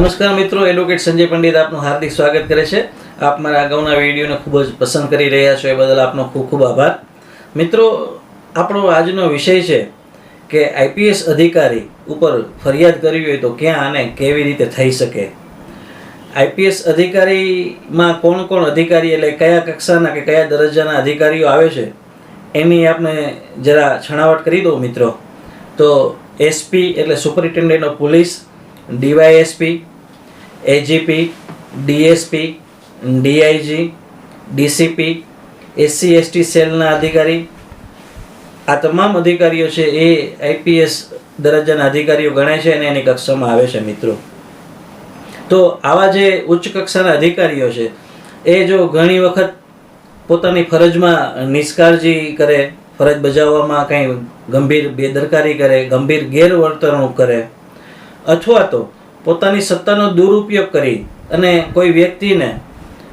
નમસ્કાર મિત્રો એડવોકેટ સંજય પંડિત આપનું હાર્દિક સ્વાગત કરે છે. આપ મારા અગાઉના વિડીયોને ખૂબ જ પસંદ કરી રહ્યા છો, એ બદલ આપનો ખૂબ ખૂબ આભાર. મિત્રો, આપણો આજનો વિષય છે કે આઈપીએસ અધિકારી ઉપર ફરિયાદ કરવી હોય તો ક્યાં અને કેવી રીતે થઈ શકે? આઈપીએસ અધિકારીમાં કોણ કોણ અધિકારી એટલે કયા કક્ષાના કે કયા દરજ્જાના અધિકારીઓ આવે છે, એની આપણે જરા છણાવટ કરી દઉં મિત્રો. તો એસપી એટલે superintendent of police, DYSP AGP DSP DIG DCP SC ST સેલના અધિકારી. આ તમામ અધિકારીઓ છે એ આઈપીએસ દરજ્જાના અધિકારીઓ ગણાય છે અને એની કક્ષામાં આવે છે મિત્રો. તો આવા જે ઉચ્ચ કક્ષાના અધિકારીઓ છે, એ જો ઘણી વખત પોતાની ફરજમાં નિષ્કાળજી કરે, ફરજ બજાવવામાં કંઈ ગંભીર બેદરકારી કરે, ગંભીર ગેરવર્તણૂક કરે, અથવા તો પોતાની સત્તાનો દુરુપયોગ કરી અને કોઈ વ્યક્તિને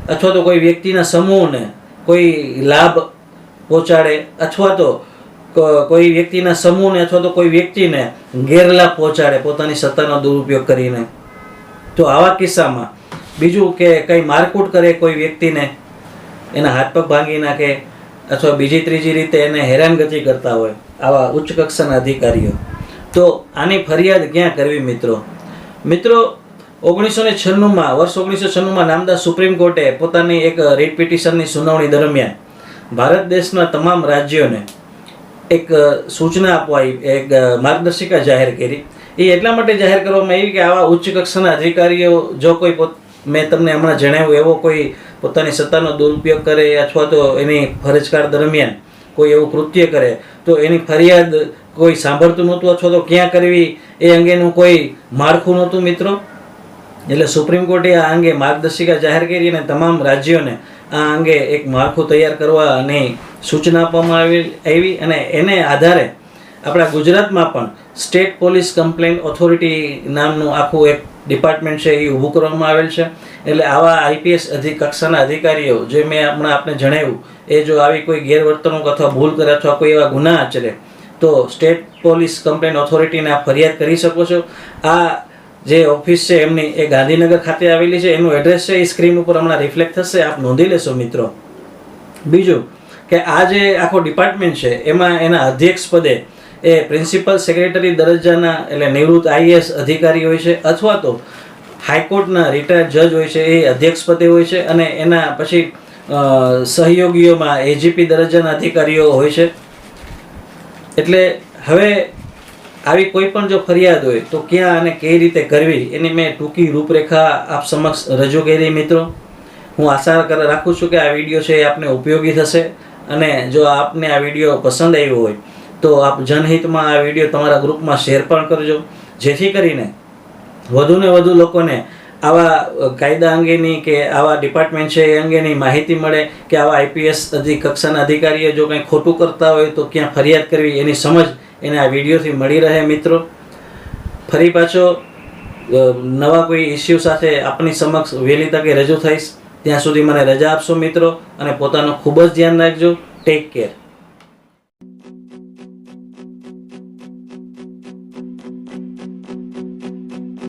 અથવા તો કોઈ વ્યક્તિના સમૂહને કોઈ લાભ પહોંચાડે અથવા તો કોઈ વ્યક્તિના સમૂહને અથવા તો કોઈ વ્યક્તિને ગેરલાભ પહોંચાડે પોતાની સત્તાનો દુરુપયોગ કરીને. તો આવા કિસ્સામાં બીજું કે કંઈ મારકૂટ કરે કોઈ વ્યક્તિને, એના હાથ પગ ભાંગી નાખે અથવા બીજી ત્રીજી રીતે એને હેરાનગતિ કરતા હોય આવા ઉચ્ચ કક્ષાના અધિકારીઓ. તો આની ફરિયાદ ક્યાં કરવી મિત્રો? મિત્રો ઓગણીસો ને છન્નુંમાં, વર્ષ ઓગણીસો છન્નુંમાં નામદા સુપ્રીમ કોર્ટે પોતાની એક રીટ પિટિશનની સુનાવણી દરમિયાન ભારત દેશના તમામ રાજ્યોને એક સૂચના આપવા એક માર્ગદર્શિકા જાહેર કરી. એ એટલા માટે જાહેર કરવામાં આવી કે આવા ઉચ્ચ કક્ષાના અધિકારીઓ જો કોઈ પોત, મેં તમને હમણાં જણાવ્યું, એવો કોઈ પોતાની સત્તાનો દુરુપયોગ કરે અથવા તો એની ફરજકાર દરમિયાન કોઈ એવું કૃત્ય કરે, તો એની ફરિયાદ કોઈ સાંભળતું નહોતું અથવા તો ક્યાં કરવી એ અંગેનું કોઈ માળખું નહોતું મિત્રો? એટલે સુપ્રીમ કોર્ટે આ અંગે માર્ગદર્શિકા જાહેર કરી અને તમામ રાજ્યોને આ અંગે એક માળખું તૈયાર કરવાની સૂચના આપવામાં આવી આવી અને એને આધારે આપણા ગુજરાતમાં પણ સ્ટેટ પોલીસ કમ્પ્લેન ઓથોરિટી નામનું આખું એક ડિપાર્ટમેન્ટ છે એ ઊભું કરવામાં આવેલ છે. એટલે આવા આઈપીએસ અધિક કક્ષાના અધિકારીઓ જે મેં હમણાં આપને જણાવ્યું, એ જો આવી કોઈ ગેરવર્તણૂક અથવા ભૂલ કરે અથવા કોઈ એવા ગુના આચરે, તો સ્ટેટ પોલીસ કમ્પ્લેન ઓથોરિટીને આ ફરિયાદ કરી શકો છો. આ જે ઓફિસ છે એમની, એ ગાંધીનગર ખાતે આવેલી છે. એનું એડ્રેસ છે, એ સ્ક્રીન ઉપર હમણાં રિફ્લેક્ટ થશે. આપ નોંધી લેશો મિત્રો. બીજું કે આ જે આખો ડિપાર્ટમેન્ટ છે, એમાં એના અધ્યક્ષ પદે એ પ્રિન્સિપલ સેક્રેટરી દરજ્જાના, એટલે નિવૃત્ત આઈએએસ અધિકારી હોય છે, અથવા તો હાઈકોર્ટના રિટાયર્ડ જજ હોય છે, એ અધ્યક્ષ પદે હોય છે, અને એના પછી સહયોગીઓમાં એજીપી દરજ્જાના અધિકારીઓ હોય છે. એટલે હવે આવી કોઈ પણ જો ફરિયાદ હોય, તો ક્યાં અને કઈ રીતે કરવી, એની મેં ટૂંકી રૂપરેખા આપ સમક્ષ રજૂ કરી, મિત્રો. હું આશા રાખું છું કે આ વીડિયો છે એ આપને ઉપયોગી થશે, અને જો આપને આ વીડિયો પસંદ આવ્યો હોય તો આપ જનહિતમાં આ વીડિયો તમારા ગ્રુપમાં શેર પણ કરજો. જેથી કરીને વધુને વધુ લોકોને આવા કાયદા અંગેની કે આવા ડિપાર્ટમેન્ટ છે એ અંગેની માહિતી મળે કે આવા આઈપીએસ અધિક કક્ષાના અધિકારીઓ જો કંઈ ખોટું કરતા હોય તો ક્યાં ફરિયાદ કરવી એની સમજ એને આ વિડીયોથી મળી રહે મિત્રો. ફરી પાછો નવા કોઈ ઇસ્યુ સાથે આપની સમક્ષ વહેલી તકે રજૂ થઈશ. ત્યાં સુધી મને રજા આપશો મિત્રો અને પોતાનું ખૂબ જ ધ્યાન રાખજો. Take care.